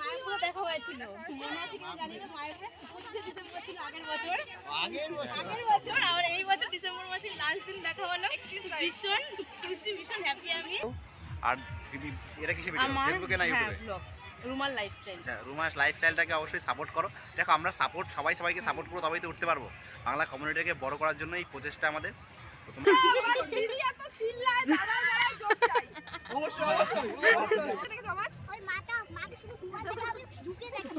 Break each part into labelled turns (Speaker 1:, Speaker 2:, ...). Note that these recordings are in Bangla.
Speaker 1: মায়াপুরে দেখা হয়েছিল। মনে আছে কিনা জানি না মায়াপুরে পঁচিশে ডিসেম্বর ছিল আগের বছর। আগের বছর। আর এই বছর ডিসেম্বর মাসের লাস্ট দিন দেখা হলো। ভীষণ খুশি ভীষণ হ্যাপি আমি।
Speaker 2: আর এটা কিসে ভিডিও ফেসবুকে না
Speaker 1: হ্যাঁ
Speaker 2: ইউটিউবে
Speaker 1: ব্লগ লাইফস্টাইল
Speaker 2: আচ্ছা লাইফস্টাইলটাকে অবশ্যই সাপোর্ট করো। দেখো আমরা সাপোর্ট সবাই সবাইকে সাপোর্ট করব তবেই তো উঠতে পারব। বাংলা কমিউনিটিকে বড় করার জন্য এই প্রচেষ্টা আমাদের তো তোমরা
Speaker 3: দিদি এত চিল্লায় দাদা গলায় জোর চাই দেখে তো আমার
Speaker 4: ওই মাটা মাটা শুধু ঘুমাতে হবে ঝুঁকে দেখে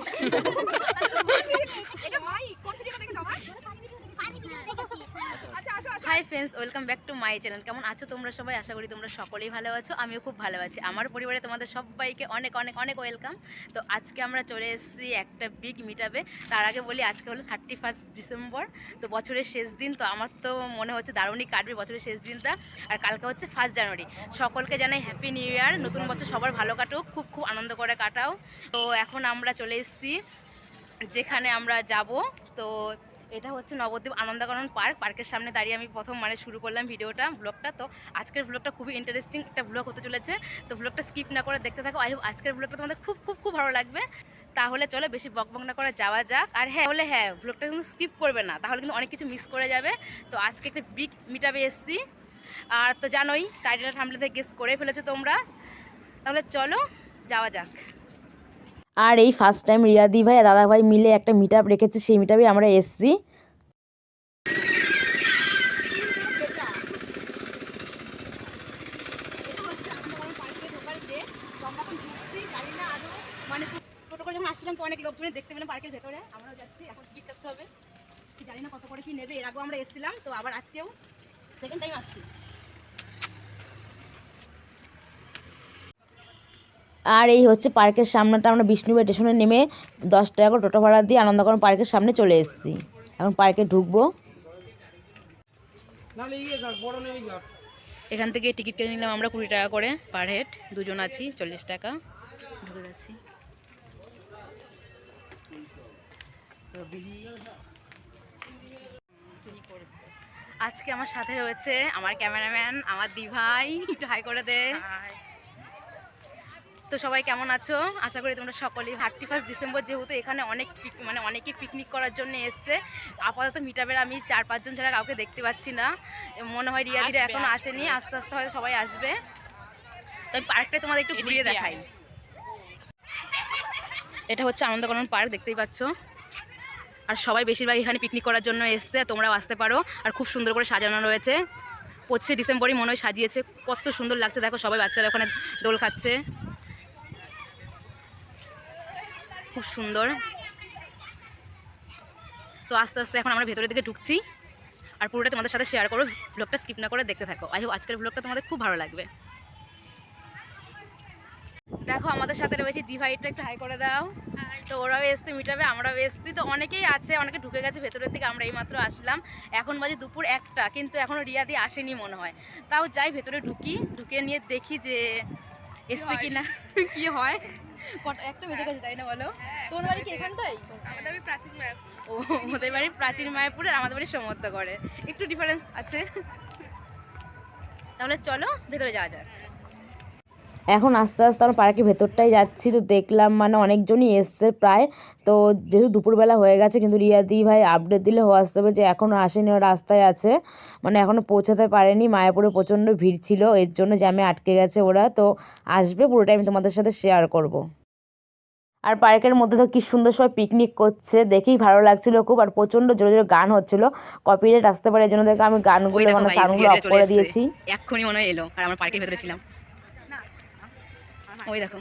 Speaker 3: এটা ভাই কোন ভিডিও দেখে তো আমার
Speaker 4: পানি ভিডিও দেখেছি
Speaker 3: আচ্ছা আসো আসো
Speaker 1: hi friends welcome back to my channel. কেমন আছো তোমরা সবাই? আশা করি তোমরা সকলেই ভালো আছো, আমিও খুব ভালো আছি। আমার পরিবারে তোমাদের সবাইকে অনেক অনেক অনেক ওয়েলকাম তো আজকে আমরা চলে এসেছি একটা বিগ মিটাবে তার আগে বলি, আজকে হলো থার্টি ফার্স্ট ডিসেম্বর তো বছরের শেষ দিন। তো আমার তো মনে হচ্ছে দারুণই কাটবে বছরের শেষ দিনটা। আর কালকে হচ্ছে ফার্স্ট জানুয়ারি সকলকে জানাই হ্যাপি নিউ ইয়ার নতুন বছর সবার ভালো কাটুক, খুব খুব আনন্দ করে কাটাও। তো এখন আমরা চলে এসেছি, যেখানে আমরা যাব। তো এটা হচ্ছে নবদ্বীপ আনন্দকানন পার্ক। পার্কের সামনে দাঁড়িয়ে আমি প্রথম মানে শুরু করলাম ভিডিওটা ব্লগটা তো আজকের ব্লগটা খুবই ইন্টারেস্টিং একটা ব্লগ হতে চলেছে। তো ব্লগটা স্কিপ না করে দেখতে থাকো। আই আজকের ব্লগটা তোমাদের খুব খুব খুব ভালো লাগবে। তাহলে চলো বেশি বক না করে যাওয়া যাক। আর হ্যাঁ তাহলে হ্যাঁ ব্লগটা কিন্তু স্কিপ করবে না। তাহলে কিন্তু অনেক কিছু মিস করে যাবে। তো আজকে একটা বিগ মিটাবে এসছি। আর তো জানোই টাইটেলটা থামলে থেকে গেস করে ফেলেছো তোমরা। তাহলে চলো যাওয়া যাক। আর এই ফার্স্ট টাইম রিয়াদি ভাই আর দাদা ভাই মিলে একটা মিট রেখেছে, সেই মিট আপে আমরা এসছি। অনেক লোকজনের দেখতে পেলাম পার্কের ভেতরে আমরাও যাচ্ছি, এখন টিকিট হবে। জানি না কত করে কি নেবে, এর আগেও আমরা এসেছিলাম, তো আবার আজকেও সেকেন্ড টাইম আসছি। আর এই হচ্ছে পার্কের সামনেটা আমরা বিষ্ণুপুর স্টেশনে নেমে দশ টাকা করে টোটো ভাড়া দিয়ে আনন্দকরণ পার্কের সামনে চলে এসেছি। এখন পার্কে ঢুকবো। এখান থেকে টিকিট কেটে নিলাম আমরা কুড়ি টাকা করে পার হেড দুজন আছি চল্লিশ টাকা। ঢুকে যাচ্ছি আজকে আমার সাথে রয়েছে আমার ক্যামেরাম্যান আমার দিভাই। একটু হাই করে দে। তো সবাই কেমন আছো? আশা করি তোমরা সকলেই থার্টি ফার্স্ট ডিসেম্বর যেহেতু এখানে অনেক পিক- মানে অনেকেই পিকনিক করার জন্য এসছে। আপাতত মিটাবের আমি চার পাঁচজন ছাড়া কাউকে দেখতে পাচ্ছি না। মনে হয় রিয়াদিরা এখনও আসেনি আস্তে আস্তে হয়তো সবাই আসবে। তো আমি পার্কটা তোমাদের একটু ঘুরিয়ে দেখাই। এটা হচ্ছে আনন্দকরণ পার্ক দেখতেই পাচ্ছ। আর সবাই বেশিরভাগ এখানে পিকনিক করার জন্য এসছে তোমরাও আসতে পারো। আর খুব সুন্দর করে সাজানো রয়েছে। পঁচিশে ডিসেম্বরই মনে হয় সাজিয়েছে। কত সুন্দর লাগছে দেখো সবাই বাচ্চারা ওখানে দোল খাচ্ছে। খুব সুন্দর। তো আস্তে আস্তে এখন আমরা ভেতরের দিকে ঢুকছি। আর পুরোটা তোমাদের সাথে শেয়ার করো ব্লগটা স্কিপ না করে দেখতে থাকো। আই হোপ আজকের ব্লগটা তোমাদের খুব ভালো লাগবে। দেখো আমাদের সাথে রয়েছে দিভাইটা একটু হাই করে দাও। তো ওরাও এসছে মিটাবে আমরাও এসছি। তো অনেকেই আছে অনেকে ঢুকে গেছে ভেতরের দিকে আমরা এইমাত্র আসলাম। এখন বাজে দুপুর একটা কিন্তু এখনও রিয়াদি আসেনি মনে হয়। তাও যাই ভেতরে ঢুকি ঢুকে নিয়ে দেখি যে এসছে কি না কি হয়। একটা গেছে তাই না বলো? তোমাদের বাড়ি কি এখানটাই
Speaker 3: আমাদের আমি প্রাচীন ম্যাপ
Speaker 1: ও ওদের বাড়ি প্রাচীন মায়াপুর আর আমাদের বাড়ি সমর্থ করে একটু ডিফারেন্স আছে। তাহলে চলো ভেতরে যাওয়া যাক। এখন আস্তে আস্তে আমরা পার্কের ভেতরটাই যাচ্ছি তো দেখলাম মানে অনেকজনই এসছে প্রায়। তো যেহেতু দুপুরবেলা হয়ে গেছে কিন্তু রিয়াদি ভাই আপডেট দিলে হোয়াটসঅ্যাপে যে এখনও আসেনি ওরা রাস্তায় আছে। মানে এখনও পৌঁছাতে পারেনি মায়াপুরে প্রচণ্ড ভিড় ছিল এর জন্য জ্যামে আটকে গেছে ওরা। তো আসবে পুরোটাই আমি তোমাদের সাথে শেয়ার করব। আর পার্কের মধ্যে তো কি সুন্দর সবাই পিকনিক করছে দেখেই ভালো লাগছিল খুব আর প্রচণ্ড জোরে জোরে গান হচ্ছিল। কপিরাইট আসতে পারে এই জন্য দেখে আমি গানগুলো মানে সাউন্ডগুলো অফ করে দিয়েছি। এক্ষুনি মনে হয় এলো আর আমরা পার্কের ভেতরে ছিলাম। ওই দেখো।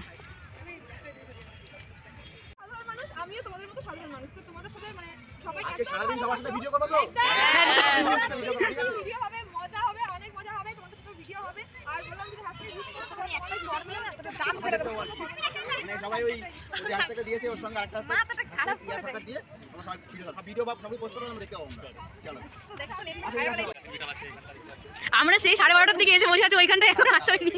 Speaker 3: আমিও তোমাদের মতো সাধারণ মানুষ তো তোমাদের সাথে মানে সবাই
Speaker 2: আজকে সারাদিন সবার সাথে ভিডিও করব তো
Speaker 3: ভিডিও হবে।
Speaker 2: সবাই ওই যে হাসটাকে দিয়েছে ওর সঙ্গে আরেকটা হাসটা
Speaker 3: মাথাটা খারাপ করে
Speaker 2: হাসটা দিয়ে। আমরা সবাই ভিডিও সব ভিডিও বা সবই পোস্ট করব দেখতে পাবো চলো
Speaker 3: তো দেখো নেট ভাই বলে
Speaker 1: আমরা সেই সাড়ে বারোটার দিকে এসে বসে আছি ওইখানটায় এখন আসেনি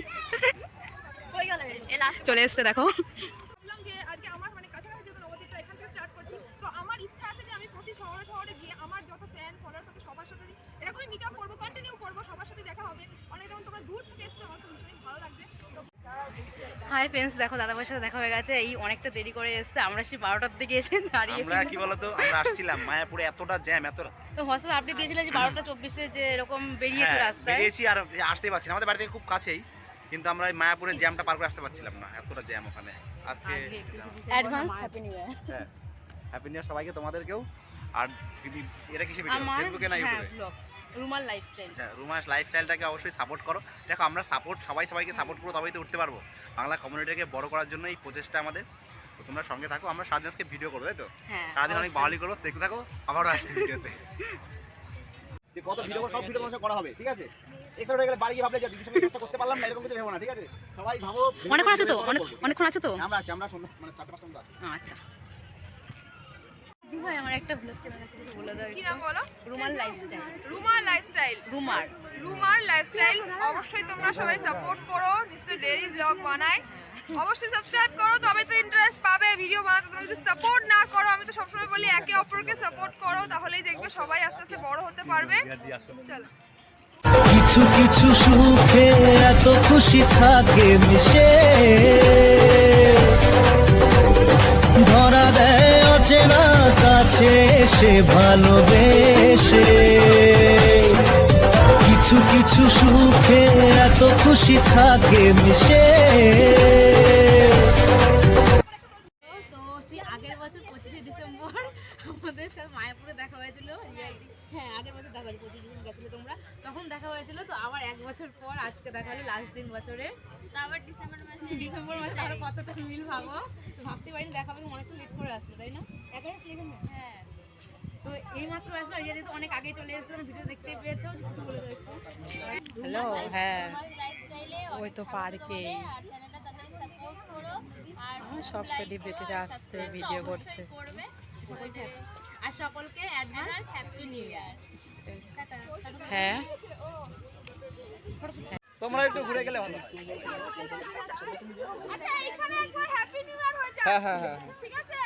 Speaker 1: চলে এসছে দেখো
Speaker 3: ভাবলাম যে আজকে আমার মানে কাছাকাছি যত নবদ্বীপটা এখান থেকে স্টার্ট করছি তো আমার ইচ্ছা আছে যে আমি প্রতি শহরে শহরে গিয়ে আমার যত ফ্যান ফলোয়ার থাকে সবার সাথে আমি এরকমই মিট আপ করব কন্টিনিউ করব সবার সাথে দেখা হবে অনেক যেমন তোমরা দূর থেকে এসছো আমার তো ভীষণই ভালো লাগছে তো
Speaker 1: হাই ফ্রেন্ডস দেখো দাদা ভাইয়ের সাথে দেখা হয়ে গেছে। এই অনেকটা দেরি করে এসেছে আমরা সেই বারোটার দিকে এসে দাঁড়িয়েছি।
Speaker 2: আমরা কি বলতো আমরা আসছিলাম মায়াপুরে এতটা জ্যাম এত
Speaker 1: তো হোয়াটসঅ্যাপ আপনি দিয়েছিলেন যে বারোটা চব্বিশে যে এরকম বেরিয়েছে
Speaker 2: হ্যাঁ,
Speaker 1: রাস্তায়।
Speaker 2: বেরিয়েছি আর আসতে পারছি না। আমাদের বাড়ি থেকে খুব কাছেই কিন্তু আমরা ওই মায়াপুরের জ্যামটা পার করে আসতে পারছিলাম না এতটা জ্যাম ওখানে। আজকে
Speaker 1: অ্যাডভান্স হ্যাপি নিউ ইয়ার
Speaker 2: হ্যাঁ হ্যাপি নিউ সবাইকে তোমাদেরকেও। আর এটা কিসে ভিডিও ফেসবুকে না
Speaker 1: হ্যাঁ
Speaker 2: ইউটিউবে
Speaker 1: রুমাল লাইফস্টাইল
Speaker 2: হ্যাঁ রুমাস লাইফস্টাইলটাকে অবশ্যই সাপোর্ট করো। দেখো আমরা সাপোর্ট সবাই সবাইকে সাপোর্ট করো তবেই তো উঠতে পারব। বাংলা কমিউনিটিকে বড় করার জন্য এই প্রচেষ্টা আমাদের। তো তোমরা সঙ্গে থাকো আমরা সারাদিন আজকে ভিডিও করব তাই তো?
Speaker 1: হ্যাঁ
Speaker 2: সারাদিন অনেক। করব দেখতে থাকো আবারও আসছি ভিডিওতে যে কত ভিডিও সব ভিডিও তোমার করা হবে ঠিক আছে? এক্সট্রা হয়ে গেলে বাড়ি গিয়ে ভাবলে যে দিদির সঙ্গে কাজটা করতে পারলাম না এরকম কিছু ভেবো না ঠিক আছে? সবাই ভাবো
Speaker 1: অনেকক্ষণ আছে তো? অনেকক্ষণ আছে তো?
Speaker 2: আমরা আছি আমরা সন্ধ্যা মানে চারটে পাঁচটা আছি।
Speaker 1: আচ্ছা। ভাই আমার একটা ব্লগ চ্যানেল আছে কিছু বলে দাও
Speaker 3: কি নাম বলো?
Speaker 1: রুমাল লাইফস্টাইল
Speaker 3: রুমার লাইফস্টাইল
Speaker 1: রুমার
Speaker 3: রুমার লাইফস্টাইল অবশ্যই তোমরা সবাই সাপোর্ট করো নিশ্চয়ই ডেইলি ব্লগ বানায়। অবশ্যই সাবস্ক্রাইব করো তবে তো ইন্টারেস্ট পাবে ভিডিও বানাতে তোমরা যদি সাপোর্ট না করো আমি তো সবসময় বলি একে অপরকে সাপোর্ট করো তাহলেই দেখবে সবাই আস্তে আস্তে বড় হতে পারবে। চলো।
Speaker 5: কিছু কিছু সুখে এত খুশি থাকে মিশে। ধরা দেয় অচেনা কাছে এসে ভালোবেসে। কিছু কিছু সুখে এত খুশি থাকে মিশে।
Speaker 1: তো আগের বছর পঁচিশে ডিসেম্বর আমাদের সাথে মায়াপুরে দেখা হয়েছিল রিয়ালিটি হ্যাঁ আগের বছর দেখা হয়েছিল পঁচিশ ডিসেম্বর গেছিলে তোমরা। তখন দেখা হয়েছিল তো আবার এক বছর পর আজকে দেখা হলো লাস্ট দিন বছরে। আবার ডিসেম্বর মাসে ডিসেম্বর মাসে তাহলে কতটা মিল ভাবো? তো ভাবতে পারিনি দেখা হবে অনেকটা লেট করে আসবে তাই না? একাই আসলে এখানে? হ্যাঁ। তো এই মাত্র আসলো রিয়া তো অনেক আগে চলে এসেছে ভিডিও দেখতে পেয়েছ কিছু বলে দাও
Speaker 6: হ্যালো হ্যাঁ। ওই তো পার্কে সব সেলিব্রিটিরা আসছে ভিডিও করছে।
Speaker 1: আর সকলকে অ্যাডভান্স হ্যাপি নিউ ইয়ার
Speaker 6: হ্যাঁ।
Speaker 2: তোমরা একটু ঘুরে গেলে ভালো
Speaker 3: আচ্ছা এখানে একবার হ্যাপি নিউ ইয়ার হয়ে যাক।
Speaker 2: হ্যাঁ হ্যাঁ হ্যাঁ
Speaker 3: ঠিক আছে?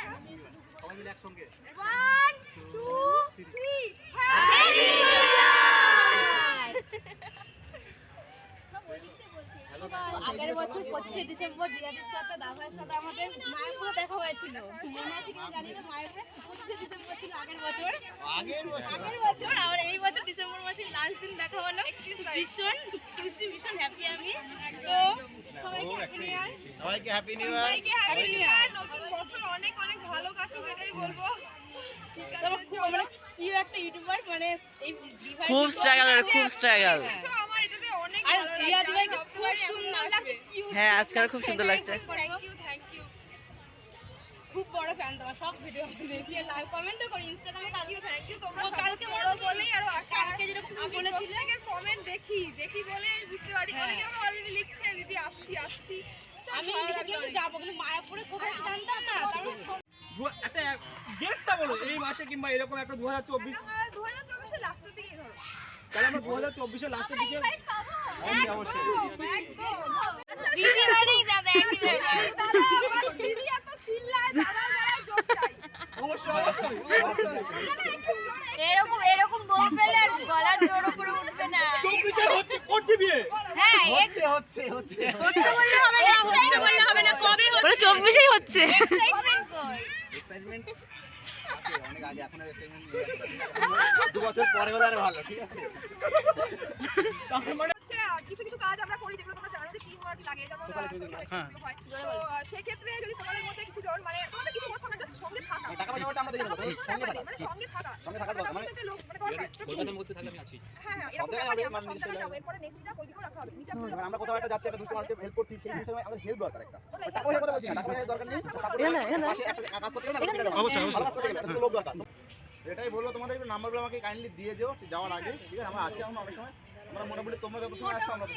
Speaker 2: সবাই মিলে একসঙ্গে
Speaker 3: one two three happy new year
Speaker 1: আগের বছর পঁচিশে ডিসেম্বর রিয়াদের সাথে দাভাইয়ের সাথে আমাদের মায়াপুরে দেখা হয়েছিল। মনে আছে কিনা জানি না মায়াপুরে পঁচিশে ডিসেম্বর ছিল আগের বছর। আগের বছর? আর এই বছর ডিসেম্বর মাসের লাস্ট দিন দেখা হলো। ভীষণ খুশি ভীষণ হ্যাপি আমি। তো সবাইকে হ্যাপি নিউ ইয়ার
Speaker 2: সবাইকে হ্যাপি নিউ ইয়ার
Speaker 3: সবাইকে হ্যাপি নিউ ইয়ার নতুন বছর অনেক অনেক ভালো কাটুক এটাই বলব। ঠিক আছে
Speaker 1: তোমার খুব মানে ইউটিউবার মানে
Speaker 6: খুব স্ট্রাগল খুব স্ট্রাগল
Speaker 3: আচ্ছা, আমার এটাতে অনেক
Speaker 1: আর খুব সুন্দর লাগছে।
Speaker 6: হ্যাঁ আজকাল খুব সুন্দর লাগছে।
Speaker 3: থ্যাংক ইউ থ্যাংক ইউ
Speaker 1: খুব বড় ফ্যান তোমার সব ভিডিও দেখি লাইভ কমেন্টও করি ইনস্টাগ্রামে
Speaker 3: থ্যাংক ইউ থ্যাংক ইউ তোমরা
Speaker 1: কালকে
Speaker 3: বড় বলেই আরও আশা।
Speaker 1: কালকে যেরকম তুমি বলেছিলে।
Speaker 3: প্রত্যেকের কমেন্ট দেখি দেখি বলে বুঝতে পারি।
Speaker 1: হ্যাঁ।
Speaker 3: অনেকে আমাকে অলরেডি লিখছে দিদি আসছি আসছি।
Speaker 1: আমি যাব কিন্তু মায়াপুরে কোথায় জানতাম না? তারপর
Speaker 7: দু- একটা ডেটটা বলো এই মাসে কিংবা এরকম একটা দু হাজার চব্বিশ
Speaker 3: দু হাজার চব্বিশে লাস্টের দিকে ধরো।
Speaker 7: তাহলে আমরা দু হাজার চব্বিশের লাস্টের দিকে
Speaker 1: দিদি বাড়ি
Speaker 3: এত চিল্লায়।
Speaker 8: এরকম এরকম বউ পেলে আর গলার জোর উপরে উঠবে না
Speaker 7: চব্বিশে হচ্ছে করছি বিয়ে
Speaker 8: হ্যাঁ
Speaker 2: হচ্ছে হচ্ছে হচ্ছে
Speaker 8: হচ্ছে বললে হবে না হচ্ছে বললে হবে না কবে
Speaker 1: বলে চব্বিশেই হচ্ছে
Speaker 8: এক্সাইটমেন্ট
Speaker 2: অনেক আগে এখন দু বছর পরে হলে আরও ভালো ঠিক আছে
Speaker 7: তার মানে
Speaker 3: হচ্ছে, আহ, কিছু কিছু কাজ আমরা করি যেগুলো তোমরা জানো যে টিম ওয়ার্ক লাগে যেমন
Speaker 7: হ্যাঁ।
Speaker 3: হয়। তো সেক্ষেত্রে যদি তোমাদের মধ্যে কিছু জন মানে তোমাদের কিছু করতে হবে সঙ্গে থাকা।
Speaker 2: টাকা পয়সা ওটা আমরা সঙ্গে থাকা।
Speaker 3: মানে সঙ্গে থাকা।
Speaker 2: সঙ্গে থাকার দরকার, মানে-
Speaker 3: মানে।
Speaker 7: মধ্যে থাকলে আমি আছি।
Speaker 3: হ্যাঁ হ্যাঁ এরকম আমরা
Speaker 2: মানুষ
Speaker 3: সব জায়গায়
Speaker 2: নিশ্চয়ই
Speaker 3: যাব। এরপরে নেক্সট ওইদিকেও রাখা হবে
Speaker 2: আমরা কোথাও একটা যাচ্ছি একটা দুটো মানুষকে হেল্প করছি সেই বিষয়ে আমাদের হেল্প দরকার একটা। টাকা পয়সা কথা বলছি না টাকা পয়সার দরকার নেই সাপোর্ট। পাশে একটা কাজ করতে গেলে অবশ্যই অবশ্যই। কাজ করতে গেলে একটা লোক দরকার। এটাই বলব তোমাদের একটু নাম্বারগুলো আমাকে কাইন্ডলি দিয়ে যেও যাওয়ার আগে ঠিক আছে? আমরা আছি এখন অনেক সময়। আমরা মোটামুটি তোমরা যত সময় আসো আমরা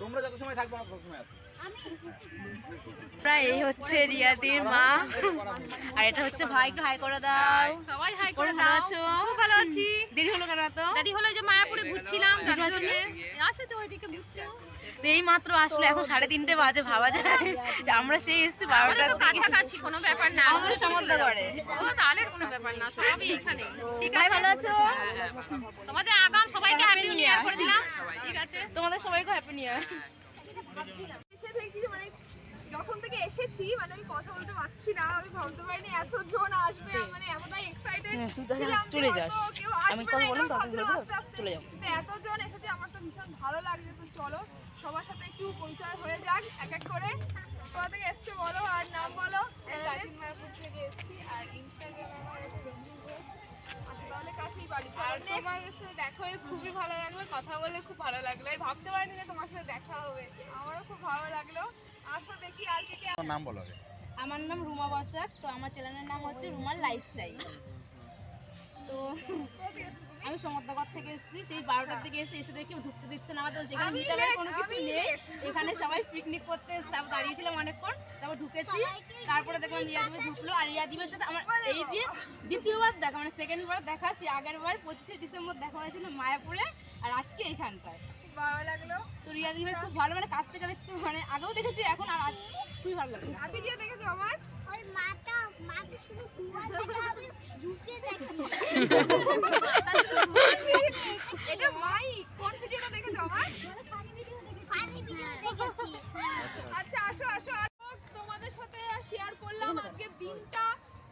Speaker 2: তোমরা যত সময় থাকব আমরা তত সময় আসি
Speaker 1: প্রায় এই হচ্ছে রিয়াদির মা। আর এটা হচ্ছে ভাই একটু হাই করে দাও।
Speaker 3: সবাই হাই
Speaker 1: করে ভালো আছো?
Speaker 3: খুব ভালো আছি।
Speaker 1: দেরি হলো কেন তো
Speaker 3: দাদি হলো যে মায়াপুরে ঘুরছিলাম
Speaker 1: আসেনি?
Speaker 3: আসে তো ওইদিকে বুঝছ
Speaker 1: এই মাত্র আসলো এখন সাড়ে তিনটে বাজে ভাবা যায়। যে আমরা সেই এসেছি বারোটার দিকে।
Speaker 3: কাছাকাছি কোনো ব্যাপার না।
Speaker 1: আমাদের সমর্থ করে
Speaker 3: ও তাহলে কোনো ব্যাপার না সবই এখানে। ঠিক আছে?
Speaker 1: ভালো আছো?
Speaker 3: তোমাদের আগাম সবাইকে হ্যাপি নিউ ইয়ার করে দিলাম। ঠিক আছে?
Speaker 1: তোমাদের সবাইকে হ্যাপি নিউ ইয়ার
Speaker 3: এসে দেখি মানে যখন থেকে এসেছি মানে আমি কথা বলতে পারছি না আমি ভাবতে পারিনি এত জন আসবে মানে এতটাই এক্সাইটেড
Speaker 1: হ্যাঁ,
Speaker 3: ছিলাম
Speaker 1: চলে যাস।
Speaker 3: কেউ
Speaker 1: আমি
Speaker 3: আসবে না,
Speaker 1: তারপর
Speaker 3: ভাবছিলাম আস্তে আস্তে।
Speaker 1: চলে যাও।
Speaker 3: কিন্তু এতজন এসেছে আমার তো ভীষণ ভালো লাগছে তো চলো সবার সাথে একটু পরিচয় হয়ে যাক এক এক করে কোথা থেকে এসছে বলো আর নাম বলো প্রাচীন মায়াপুর থেকে এসেছি আর ইনস্টাগ্রামে আমার আছে তাহলে কাছেই বাড়ি আর তোমার সাথে দেখা হয়ে খুবই ভালো লাগল কথা বলে খুব ভালো লাগল। আমি ভাবতে পারিনি যে তোমার সাথে দেখা হবে। আমারও খুব ভালো লাগল। আসো দেখি আর কে কে
Speaker 2: নাম বলো
Speaker 1: আমার নাম রুমা বসাক তো আমার চ্যানেলের নাম হচ্ছে রুমার লাইফস্টাইল। তো আমি সমুদ্রগড় থেকে এসেছি সেই বারোটার দিকে এসে এসে দেখি ঢুকতে দিচ্ছে না আমাদের যেখানে মিটারের কোনো কিছু নেই। এখানে সবাই পিকনিক করতে এসে তারপর দাঁড়িয়েছিলাম অনেকক্ষণ তারপর ঢুকেছি। তারপরে দেখলাম রিয়াজিমে ঢুকলো আর রিয়াজিমের সাথে আমার এই দিয়ে দ্বিতীয়বার দেখা মানে সেকেন্ড বার দেখা সে আগের বার পঁচিশে ডিসেম্বর দেখা হয়েছিল মায়াপুরে আর আজকে এইখানটায়
Speaker 3: ভালো লাগল।
Speaker 1: তো রিয়াজিবের খুব ভালো মানে কাছ থেকে দেখতে মানে আগেও দেখেছি এখন আর আজ খুবই ভালো লাগছে।
Speaker 3: আদি যে দেখেছ আমার?
Speaker 4: ওই মাটা মাটা শুধু কুয়ার থেকে আমি ঝুঁকে দেখি।
Speaker 3: এটা মাই কোন ভিডিওটা দেখেছ আমার?
Speaker 4: পানি ভিডিও দেখেছি।
Speaker 3: আচ্ছা আসো আসো আসো। তোমাদের সাথে শেয়ার করলাম আজকের দিনটা।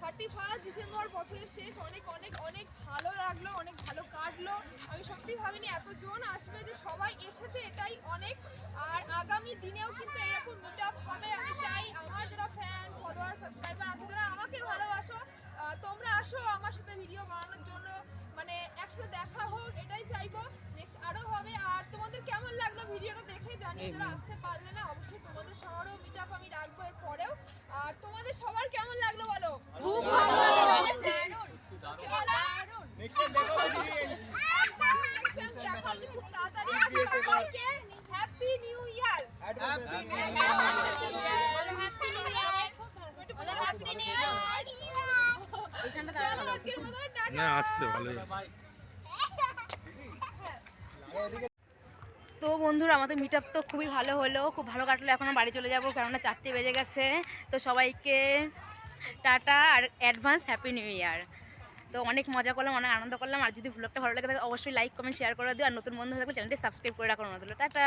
Speaker 3: থার্টি ফার্স্ট ডিসেম্বর বছরের শেষ। অনেক অনেক অনেক ভালো লাগল, অনেক ভালো কাটলো। আমি সত্যি ভাবিনি এতজন আসবে যে সবাই এসেছে, এটাই অনেক। আর আগামী দিনেও কিন্তু এরকম মিট আপ হবে। আমি চাই আমার যারা ফ্যান ফলোয়ার সাবস্ক্রাইবার আছে যারা আমাকে ভালোবাসো। তোমরা আসো আমার সাথে ভিডিও বানানোর জন্য। মানে একসাথে দেখা হোক, এটাই চাইব। নেক্সট আরও হবে। আর তোমাদের কেমন লাগল ভিডিওটা দেখে যারা আসতে পারলে না অবশ্যই তোমাদের সবারও মিট আপ আমি রাখব এর পরেও আর তোমাদের সবার কেমন লাগল বলো? খুব ভালো লাগল। দারুণ। দেখা হচ্ছে খুব তাড়াতাড়ি। Happy new year happy new year
Speaker 1: এইখানটা
Speaker 3: চলো আজকের মতো টাটা।
Speaker 9: না আসছে ভালোই আসছে।
Speaker 1: তো বন্ধুরা, আমাদের মিট তো খুবই ভালো হলো, খুব ভালো কাটলো। এখন বাড়ি চলে যাব, কেননা চারটে বেজে গেছে। তো সবাইকে টাটা আর অ্যাডভান্স হ্যাপি নিউ ইয়ার তো অনেক মজা করলাম, অনেক আনন্দ করলাম। আর যদি ভ্লগটা ভালো লাগে অবশ্যই লাইক কমেন্ট শেয়ার করে দিও। আর নতুন বন্ধু থাকলে চ্যানেলটি সাবস্ক্রাইব করে রাখার মতো টাটা!